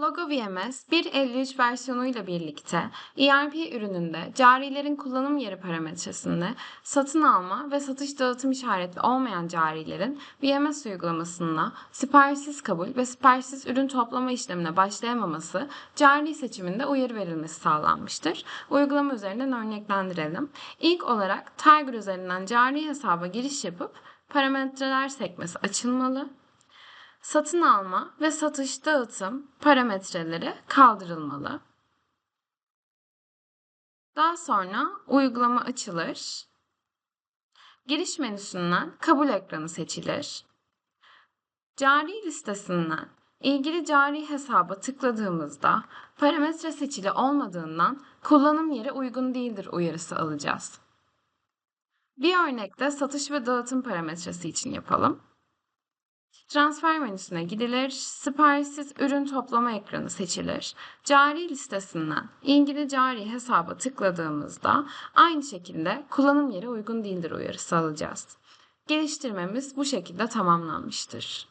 VMS 1.53 versiyonuyla birlikte ERP ürününde carilerin kullanım yeri parametresinde satın alma ve satış dağıtım işaretli olmayan carilerin VMS uygulamasına siparişsiz kabul ve siparişsiz ürün toplama işlemine başlayamaması cari seçiminde uyarı verilmesi sağlanmıştır. Uygulama üzerinden örneklendirelim. İlk olarak Tiger üzerinden cari hesaba giriş yapıp parametreler sekmesi açılmalı satın alma ve satış dağıtım parametreleri kaldırılmalı. Daha sonra uygulama açılır. Giriş menüsünden kabul ekranı seçilir. Cari listesinden ilgili cari hesaba tıkladığımızda parametre seçili olmadığından kullanım yeri uygun değildir uyarısı alacağız. Bir örnekte satış ve dağıtım parametresi için yapalım. Transfer menüsüne gidilir, siparişsiz ürün toplama ekranı seçilir. Cari listesinden ilgili cari hesaba tıkladığımızda aynı şekilde kullanım yeri uygun değildir uyarısı alacağız. Geliştirmemiz bu şekilde tamamlanmıştır.